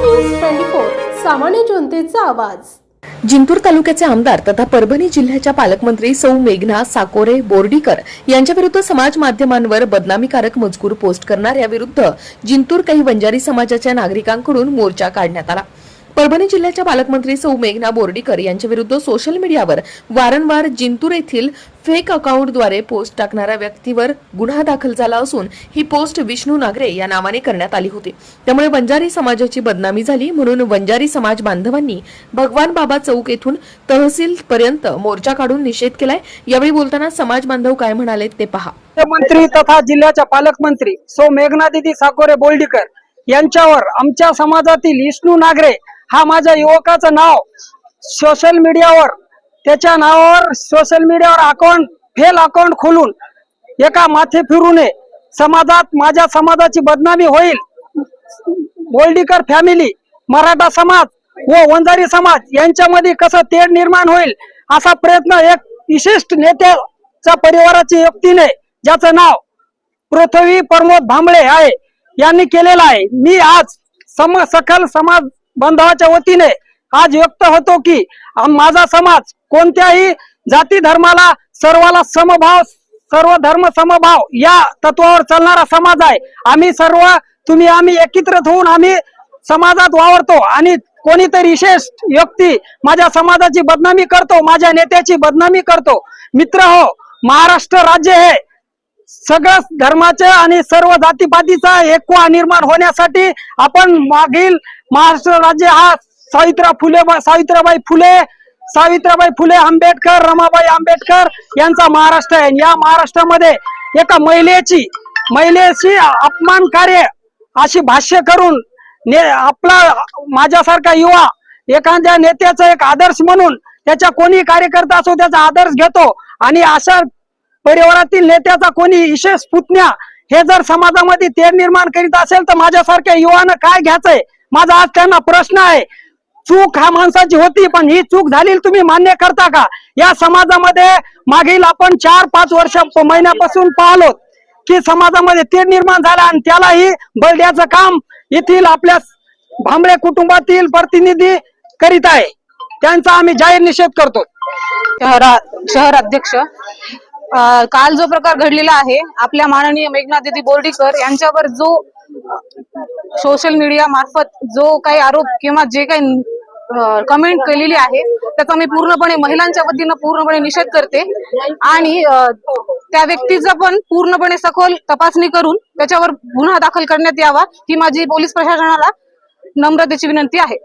News twenty four सामान्य जनतेचा आवाज. जिंतूर तालुक्याचे आमदार तथा परभणी जिल्ह्याच्या पालकमंत्री सौ मेघना साकोरे बोर्डीकर यांच्याविरुद्ध समाज माध्यमांवर बदनामीकारक मजकूर पोस्ट करणाऱ्या विरुद्ध जिंतूर काही वंजारी समाजाच्या नागरिकांकडून मोर्चा काढण्यात आला. परभणी जिल्ह्याच्या पालकमंत्री सौ मेघना बोर्डीकर यांच्या विरुद्ध सोशल मीडियावर वारंवार जिंतूर येथील फेक अकाउंटद्वारे पोस्ट टाकणाऱ्या व्यक्तीवर गुन्हा दाखल झाला असून ही पोस्ट विष्णू नागरे या नावाने करण्यात आली होती. त्यामुळे वंजारी समाजाची बदनामी झाली म्हणून वंजारी समाज बांधवांनी भगवान बाबा चौक येथून तहसील पर्यंत मोर्चा काढून निषेध केलाय. यावेळी बोलताना समाज बांधव काय म्हणाले ते पहा. मंत्री तथा जिल्ह्याच्या पालकमंत्री सो मेघनादिदी साकोरे बोल्डीकर यांच्यावर आमच्या समाजातील विष्णू नागरे हा माझ्या युवकाचं नाव सोशल मीडियावर त्याच्या नावावर सोशल मीडियावर अकाउंट फेल अकाउंट खोलून एका माथे फिरू नये. समाजात माझ्या समाजाची बदनामी होईल. बोल्डीकर फॅमिली मराठा समाज व वंजारी समाज यांच्यामध्ये कसं तेढ निर्माण होईल असा प्रयत्न एक विशिष्ट नेत्याच्या परिवाराची व्यक्तीने ज्याचं नाव पृथ्वी प्रमोद भांबळे आहे यांनी केलेला आहे. मी आज सम सकल समाज बांधवाच्या वतीने आज व्यक्त होतो की माझा समाज कोणत्याही जाती धर्माला सर्वाला समभाव सर्व धर्म समभाव या तत्वावर चालणारा समाज आहे. आम्ही सर्व तुम्ही आम्ही एकत्रित होऊन आम्ही समाजात वावरतो आणि कोणीतरी विशेष व्यक्ती माझ्या समाजाची बदनामी करतो माझ्या नेत्याची बदनामी करतो. मित्र हो महाराष्ट्र राज्य हे सगळ्याच धर्माचे आणि सर्व जातीपातीचा एकवा निर्माण होण्यासाठी आपण मागील महाराष्ट्र राज्य हा सावित्रा फुले सावित्राबाई फुले सावित्रीबाई फुले आंबेडकर रमाबाई आंबेडकर यांचा महाराष्ट्र आहे. या महाराष्ट्रामध्ये एका महिलेची महिलेची अपमान कार्य अशी भाष्य करून ने आपला माझ्यासारखा युवा एखाद्या नेत्याचा एक आदर्श म्हणून त्याच्या कोणी कार्यकर्ता असो त्याचा आदर्श घेतो आणि अशा परिवारातील नेत्याचा कोणी विशेष पुतण्या हे जर समाजामध्ये तेढ निर्माण करीत असेल तर माझ्यासारख्या युवानं काय घ्यायचंय? माझा आज त्यांना प्रश्न आहे. चूक हा माणसाची होती पण ही चूक झाली तुम्ही मान्य करता का? या समाजामध्ये मागील आपण चार पाच वर्ष महिन्यापासून पाहलो की समाजामध्ये तेढ निर्माण झाला आणि त्यालाही बलड्याचं काम येथील आपल्या भांबळे कुटुंबातील प्रतिनिधी करीत आहे. त्यांचा आम्ही जाहीर निषेध करतो. शहरा शहर अध्यक्ष काल जो प्रकार घडलेला आहे आपल्या माननीय मेघनाथ दिदी बोर्डीकर यांच्यावर जो सोशल मीडिया मार्फत जो काही आरोप किंवा जे काही कमेंट केलेली आहे त्याचा मी पूर्णपणे महिलांच्या वतीनं पूर्णपणे निषेध करते. आणि त्या व्यक्तीचा पण पूर्णपणे सखोल तपासणी करून त्याच्यावर गुन्हा दाखल करण्यात यावा ही माझी पोलीस प्रशासनाला नम्रतेची विनंती आहे.